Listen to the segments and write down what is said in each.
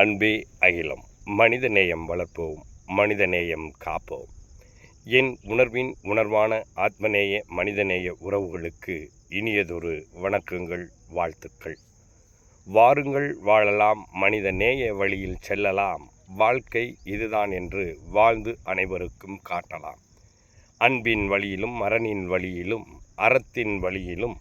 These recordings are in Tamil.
அன்பே அகிலம். மனிதநேயம் வளர்ப்போம் மனிதநேயம் காப்போம். என் உணர்வின் உணர்வான ஆத்மநேய மனிதநேய உறவுகளுக்கு இனியதொரு வணக்கங்கள் வாழ்த்துக்கள். வாருங்கள் வாழலாம் மனிதநேய வழியில் செல்லலாம். வாழ்க்கை இதுதான் என்று வாழ்ந்து அனைவருக்கும் காட்டலாம். அன்பின் வழியிலும் மரணின் வழியிலும் அறத்தின் வழியிலும்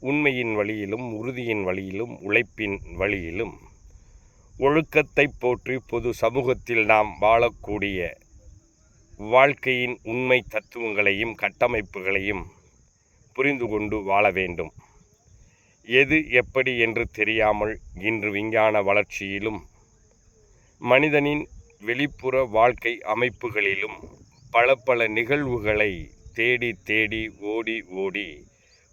உண்மையின் வழியிலும் உறுதியின் வழியிலும் உழைப்பின் வழியிலும் ஒழுக்கத்தை போற்றி பொது சமூகத்தில் நாம் வாழக்கூடிய வாழ்க்கையின் உண்மை தத்துவங்களையும் கட்டமைப்புகளையும் புரிந்து கொண்டு வாழ வேண்டும். எது எப்படி என்று தெரியாமல் இன்று விஞ்ஞான வளர்ச்சியிலும் மனிதனின் வெளிப்புற வாழ்க்கை அமைப்புகளிலும் பல பல நிகழ்வுகளை தேடி தேடி ஓடி ஓடி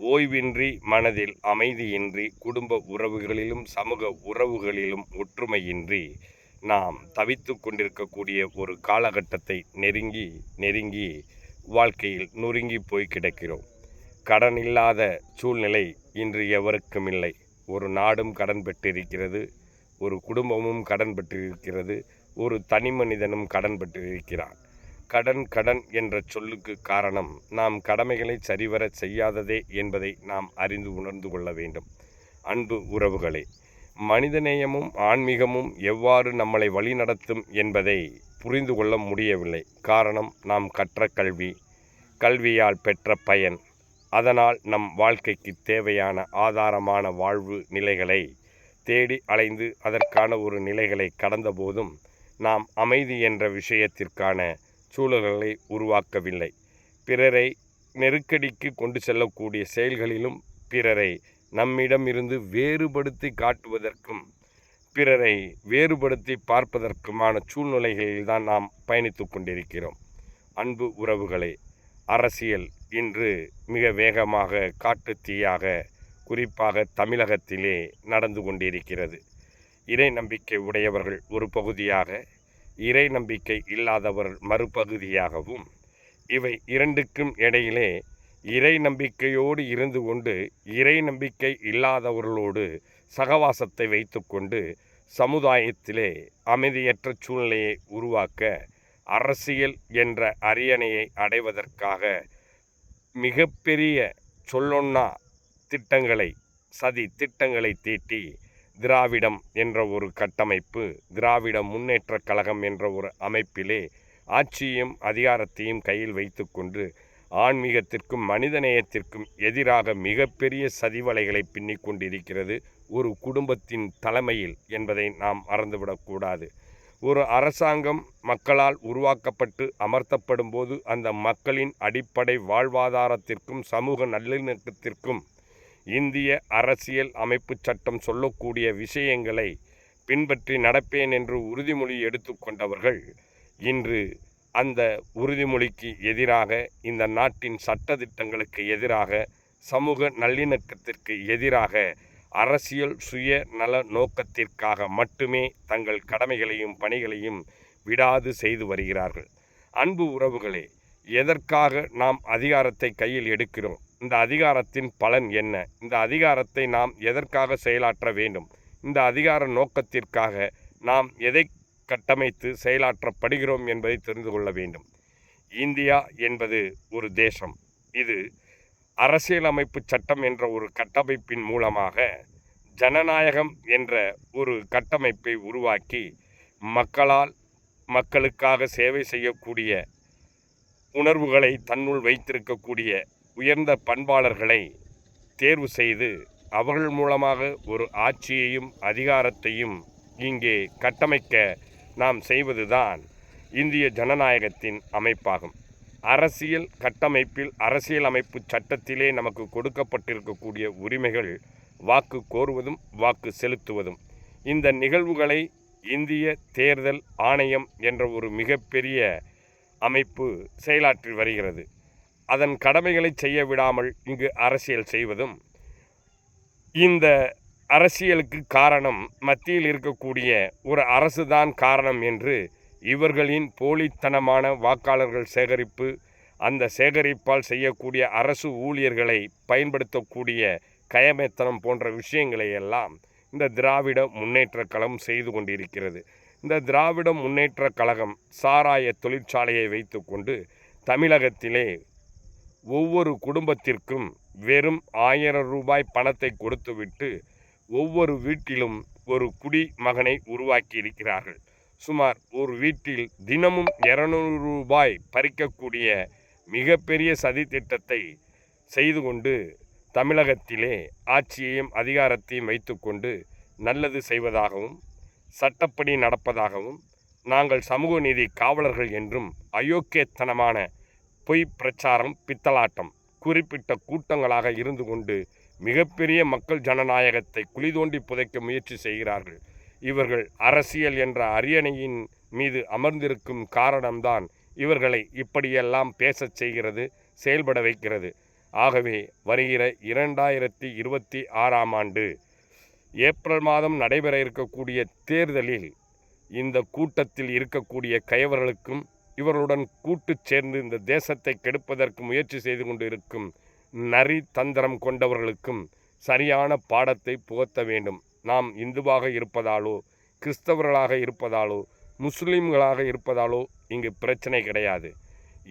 ஓய்வின்றி மனதில் அமைதியின்றி குடும்ப உறவுகளிலும் சமூக உறவுகளிலும் ஒற்றுமையின்றி நாம் தவித்து கொண்டிருக்கக்கூடிய ஒரு காலகட்டத்தை நெருங்கி நெருங்கி வாழ்க்கையில் நொறுங்கி போய் கிடக்கிறோம். கடன் இல்லாத சூழ்நிலை இன்று எவருக்கும் இல்லை. ஒரு நாடும் கடன் பெற்றிருக்கிறது ஒரு குடும்பமும் கடன் பெற்றிருக்கிறது ஒரு தனி மனிதனும் கடன் பெற்றிருக்கிறான். கடன் கடன் என்ற சொல்லுக்கு காரணம் நாம் கடமைகளை சரிவர செய்யாததே என்பதை நாம் அறிந்து உணர்ந்து கொள்ள வேண்டும். அன்பு உறவுகளே மனிதநேயமும் ஆன்மீகமும் எவ்வாறு நம்மளை வழிநடத்தும் என்பதை புரிந்து கொள்ள முடியவில்லை. காரணம் நாம் கற்ற கல்வி கல்வியால் பெற்ற பயன். அதனால் நம் வாழ்க்கைக்கு தேவையான ஆதாரமான வாழ்வு நிலைகளை தேடி அலைந்து அதற்கான ஒரு நிலைகளை கடந்தபோதும் நாம் அமைதி என்ற விஷயத்திற்கான சூழல்களை உருவாக்கவில்லை. பிறரை நெருக்கடிக்கு கொண்டு செல்லக்கூடிய செயல்களிலும் பிறரை நம்மிடம் இருந்து வேறுபடுத்தி காட்டுவதற்கும் பிறரை வேறுபடுத்தி பார்ப்பதற்குமான சூழ்நிலைகளில்தான் நாம் பயணித்து கொண்டிருக்கிறோம். அன்பு உறவுகளை அரசியல் இன்று மிக வேகமாக காட்டுத்தீயாக குறிப்பாக தமிழகத்திலே நடந்து கொண்டிருக்கிறது. இறை நம்பிக்கை உடையவர்கள் ஒரு பகுதியாக இறை நம்பிக்கை இல்லாதவர் மறுபகுதியாகவும் இவை இரண்டுக்கும் இடையிலே இறை நம்பிக்கையோடு இருந்து கொண்டு இறை நம்பிக்கை இல்லாதவர்களோடு சகவாசத்தை வைத்துக்கொண்டு சமுதாயத்திலே அமைதியற்ற சூழ்நிலையை உருவாக்க அரசியல் என்ற அரியணையை அடைவதற்காக மிகப்பெரிய சொல்லொன்னா திட்டங்களை சதி திட்டங்களை தீட்டி திராவிடம் என்ற ஒரு கட்டமைப்பு திராவிட முன்னேற்ற கழகம் என்ற ஒரு அமைப்பிலே ஆட்சியும் அதிகாரத்தையும் கையில் வைத்துக்கொண்டு ஆன்மீகத்திற்கும் மனிதநேயத்திற்கும் எதிராக மிகப்பெரிய சதிவலைகளை பின்னிக் கொண்டிருக்கிறது ஒரு குடும்பத்தின் தலைமையில் என்பதை நாம் மறந்துவிடக்கூடாது ஒரு அரசாங்கம் மக்களால் உருவாக்கப்பட்டு அமர்த்தப்படும் போது அந்த மக்களின் அடிப்படை வாழ்வாதாரத்திற்கும் சமூக நல்லிணக்கத்திற்கும் இந்திய அரசியல் அமைப்பு சட்டம் சொல்லக்கூடிய விஷயங்களை பின்பற்றி நடப்பேன் என்று உறுதிமொழி எடுத்துக்கொண்டவர்கள் இன்று அந்த உறுதிமொழிக்கு எதிராக இந்த நாட்டின் சட்ட திட்டங்களுக்கு எதிராக சமூக நல்லிணக்கத்திற்கு எதிராக அரசியல் சுய நல நோக்கத்திற்காக மட்டுமே தங்கள் கடமைகளையும் பணிகளையும் விடாது செய்து வருகிறார்கள். அன்பு உறவுகளே எதற்காக நாம் அதிகாரத்தை கையில் எடுக்கிறோம்? இந்த அதிகாரத்தின் பலன் என்ன? இந்த அதிகாரத்தை நாம் எதற்காக செயலாற்ற வேண்டும்? இந்த அதிகார நோக்கத்திற்காக நாம் எதை கட்டமைத்து செயலாற்றப்படுகிறோம் என்பதை தெரிந்து கொள்ள வேண்டும். இந்தியா என்பது ஒரு தேசம். இது அரசியலமைப்பு சட்டம் என்ற ஒரு கட்டமைப்பின் மூலமாக ஜனநாயகம் என்ற ஒரு கட்டமைப்பை உருவாக்கி மக்களால் மக்களுக்காக சேவை செய்யக்கூடிய உணர்வுகளை தன்னுள் வைத்திருக்கக்கூடிய உயர்ந்த பண்பாளர்களை தேர்வு செய்து அவர்கள் மூலமாக ஒரு ஆட்சியையும் அதிகாரத்தையும் இங்கே கட்டமைக்க நாம் செய்வதுதான் இந்திய ஜனநாயகத்தின் அமைப்பாகும். அரசியல் கட்டமைப்பில் அரசியல் அமைப்பு சட்டத்திலே நமக்கு கொடுக்கப்பட்டிருக்கக்கூடிய உரிமைகள் வாக்கு கோருவதும் வாக்கு செலுத்துவதும். இந்த நிகழ்வுகளை இந்திய தேர்தல் ஆணையம் என்ற ஒரு மிகப்பெரிய அமைப்பு செயலாற்றி வருகிறது. அதன் கடமைகளை செய்ய விடாமல் இங்கு அரசியல் செய்வதும் இந்த அரசியலுக்கு காரணம் மத்தியில் இருக்கக்கூடிய ஒரு அரசுதான் காரணம் என்று இவர்களின் போலித்தனமான வாக்காளர்கள் சேகரிப்பு அந்த சேகரிப்பால் செய்யக்கூடிய அரசு ஊழியர்களை பயன்படுத்தக்கூடிய கயமைத்தனம் போன்ற விஷயங்களை எல்லாம் இந்த திராவிட முன்னேற்ற கழகம் செய்து கொண்டிருக்கிறது. இந்த திராவிட முன்னேற்ற கழகம் சாராய தொழிற்சாலையை வைத்துக்கொண்டு தமிழகத்திலே ஒவ்வொரு குடும்பத்திற்கும் வெறும் ஆயிரம் ரூபாய் பணத்தை கொடுத்துவிட்டு ஒவ்வொரு வீட்டிலும் ஒரு குடி மகனை உருவாக்கி இருக்கிறார்கள் சுமார் ஒரு வீட்டில் தினமும் இரநூறு ரூபாய் பறிக்கக்கூடிய மிகப்பெரிய சதி திட்டத்தை செய்து கொண்டு தமிழகத்திலே ஆட்சியையும் அதிகாரத்தையும் வைத்துக்கொண்டு நல்லது செய்வதாகவும் சட்டப்படி நடப்பதாகவும் நாங்கள் சமூக நீதி காவலர்கள் என்றும் அயோக்கியத்தனமான பொய் பிரச்சாரம் பித்தலாட்டம் குறிப்பிட்ட கூட்டங்களாக இருந்து கொண்டு மிகப்பெரிய மக்கள் ஜனநாயகத்தை குழி தோண்டி புதைக்க முயற்சி செய்கிறார்கள். இவர்கள் அரசியல் என்ற அரியணையின் மீது அமர்ந்திருக்கும் காரணம்தான் இவர்களை இப்படியெல்லாம் பேசச் செய்கிறது செயல்பட வைக்கிறது. ஆகவே வருகிற இரண்டாயிரத்தி இருபத்தி ஆறாம் ஆண்டு ஏப்ரல் மாதம் நடைபெற இருக்கக்கூடிய தேர்தலில் இந்த கூட்டத்தில் இருக்கக்கூடிய கயவர்களுக்கும் இவர்களுடன் கூட்டு சேர்ந்து இந்த தேசத்தை கெடுப்பதற்கு முயற்சி செய்து கொண்டு இருக்கும் நரி தந்திரம் கொண்டவர்களுக்கும் சரியான பாடத்தை புகத்த வேண்டும். நாம் இந்துவாக இருப்பதாலோ கிறிஸ்தவர்களாக இருப்பதாலோ முஸ்லீம்களாக இருப்பதாலோ இங்கு பிரச்சனை கிடையாது.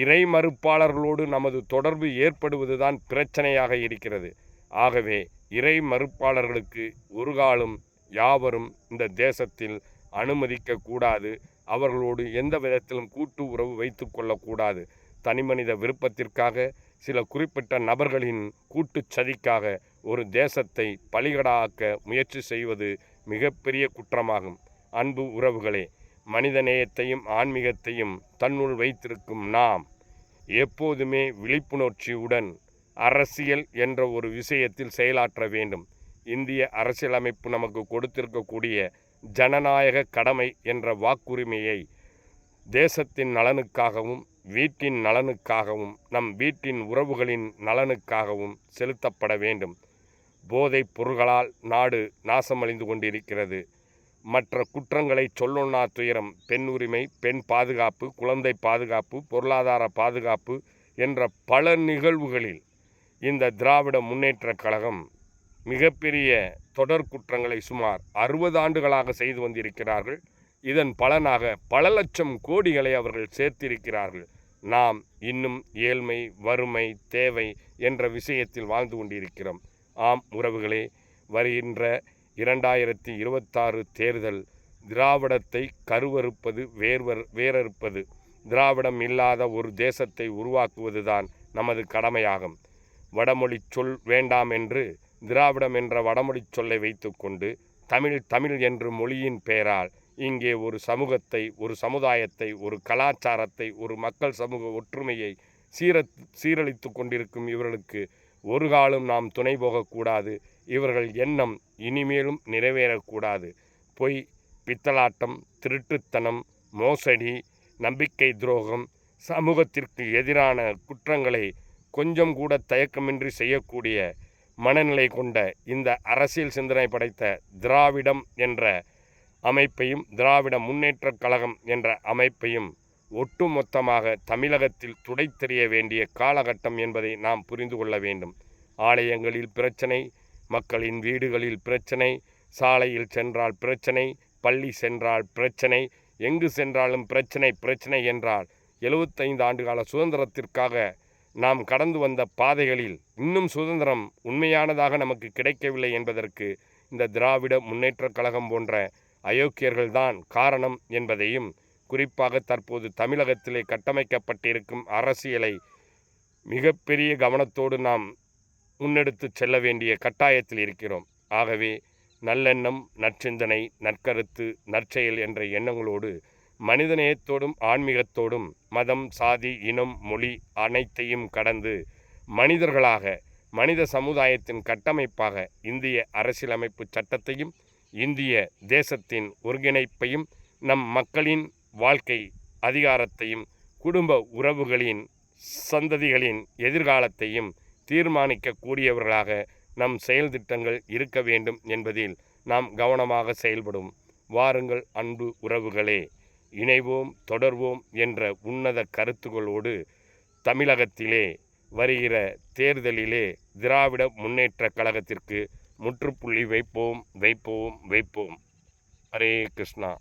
இறை மறுப்பாளர்களோடு நமது தொடர்பு ஏற்படுவதுதான் பிரச்சனையாக இருக்கிறது. ஆகவே இறை மறுப்பாளர்களுக்கு ஒரு காலம் யாவரும் இந்த தேசத்தில் அனுமதிக்க கூடாது. அவர்களோடு எந்த விதத்திலும் கூட்டு உறவு வைத்து கொள்ளக்கூடாது. தனிமனித விருப்பத்திற்காக சில குறிப்பிட்ட நபர்களின் கூட்டுச் சதிக்காக ஒரு தேசத்தை பலிகடாக்க முயற்சி செய்வது மிகப்பெரிய குற்றமாகும். அன்பு உறவுகளே மனிதநேயத்தையும் ஆன்மீகத்தையும் தன்னுள் வைத்திருக்கும் நாம் எப்போதுமே விழிப்புணர்ச்சியுடன் அரசியல் என்ற ஒரு விஷயத்தில் செயலாற்ற வேண்டும். இந்திய அரசியலமைப்பு நமக்கு கொடுத்திருக்கக்கூடிய ஜனநாயக கடமை என்ற வாக்குரிமையை தேசத்தின் நலனுக்காகவும் வீட்டின் நலனுக்காகவும் நம் வீட்டின் உறவுகளின் நலனுக்காகவும் செலுத்தப்பட வேண்டும். போதைப் பொருள்களால் நாடு நாசமடைந்து கொண்டிருக்கிறது. மற்ற குற்றங்களை சொல்லொன்னா துயரம் பெண் உரிமை பெண் பாதுகாப்பு குழந்தை பாதுகாப்பு பொருளாதார பாதுகாப்பு என்ற பல நிகழ்வுகளில் இந்த திராவிட முன்னேற்றக் கழகம் மிகப்பெரிய தொடர் குற்றங்களை சுமார் அறுபது ஆண்டுகளாக செய்து வந்திருக்கிறார்கள். இதன் பலனாக பல லட்சம் கோடிகளை அவர்கள் சேர்த்திருக்கிறார்கள். நாம் இன்னும் ஏழ்மை வறுமை தேவை என்ற விஷயத்தில் வாழ்ந்து கொண்டிருக்கிறோம். ஆம் உறவுகளே வருகின்ற இரண்டாயிரத்தி இருபத்தாறு தேர்தல் திராவிடத்தை கருவறுப்பது வேர்வர் வேறறுப்பது திராவிடம் இல்லாத ஒரு தேசத்தை உருவாக்குவதுதான் நமது கடமையாகும். வடமொழி சொல் வேண்டாம் என்று திராவிடம் என்ற வடமொழி சொல்லை வைத்துக்கொண்டு தமிழ் தமிழ் என்று மொழியின் பெயரால் இங்கே ஒரு சமூகத்தை ஒரு சமுதாயத்தை ஒரு கலாச்சாரத்தை ஒரு மக்கள் சமூக ஒற்றுமையை சீர சீரழித்து கொண்டிருக்கும் இவர்களுக்கு ஒரு காலம் நாம் துணை போகக்கூடாது. இவர்கள் எண்ணம் இனிமேலும் நிறைவேறக்கூடாது. பொய் பித்தலாட்டம் திருட்டுத்தனம் மோசடி நம்பிக்கை துரோகம் சமூகத்திற்கு எதிரான குற்றங்களை கொஞ்சம் கூட தயக்கமின்றி செய்யக்கூடிய மனநிலை கொண்ட இந்த அரசியல் சிந்தனை படைத்த திராவிடம் என்ற அமைப்பையும் திராவிட முன்னேற்றக் கழகம் என்ற அமைப்பையும் ஒட்டுமொத்தமாக தமிழகத்தில் துடைத்தெறிய வேண்டிய காலகட்டம் என்பதை நாம் புரிந்து கொள்ள வேண்டும். ஆலயங்களில் பிரச்சனை மக்களின் வீடுகளில் பிரச்சனை சாலையில் சென்றால் பிரச்சனை பள்ளி சென்றால் பிரச்சனை எங்கு சென்றாலும் பிரச்சனை பிரச்சனை என்றால் எழுபத்தைந்து ஆண்டுகால சுதந்திரத்திற்காக நாம் கடந்து வந்த பாதைகளில் இன்னும் சுதந்திரம் உண்மையானதாக நமக்கு கிடைக்கவில்லை என்பதற்கு இந்த திராவிட முன்னேற்றக் கழகம் போன்ற அயோக்கியர்கள்தான் காரணம் என்பதையும் குறிப்பாக தற்போது தமிழகத்திலே கட்டமைக்கப்பட்டிருக்கும் அரசியலை மிகப்பெரிய கவனத்தோடு நாம் முன்னெடுத்து செல்ல வேண்டிய கட்டாயத்தில் இருக்கிறோம். ஆகவே நல்லெண்ணம் நற்சிந்தனை நற்கருத்து நற்செயல் என்ற எண்ணங்களோடு மனிதநேயத்தோடும் ஆன்மீகத்தோடும் மதம் சாதி இனம் மொழி அனைத்தையும் கடந்து மனிதர்களாக மனித சமுதாயத்தின் கட்டமைப்பாக இந்திய அரசியலமைப்பு சட்டத்தையும் இந்திய தேசத்தின் ஒருங்கிணைப்பையும் நம் மக்களின் வாழ்க்கை அதிகாரத்தையும் குடும்ப உறவுகளின் சந்ததிகளின் எதிர்காலத்தையும் தீர்மானிக்கக்கூடியவர்களாக நம் செயல் திட்டங்கள் இருக்க வேண்டும் என்பதில் நாம் கவனமாக செயல்படும். வாருங்கள் அன்பு உறவுகளே. இணைவோம் தொடர்வோம் என்ற உன்னத கருத்துக்களோடு தமிழகத்திலே வருகிற தேர்தலிலே திராவிட முன்னேற்றக் கழகத்திற்கு முற்றுப்புள்ளி வைப்போம் வைப்போம் வைப்போம். ஹரே கிருஷ்ணா.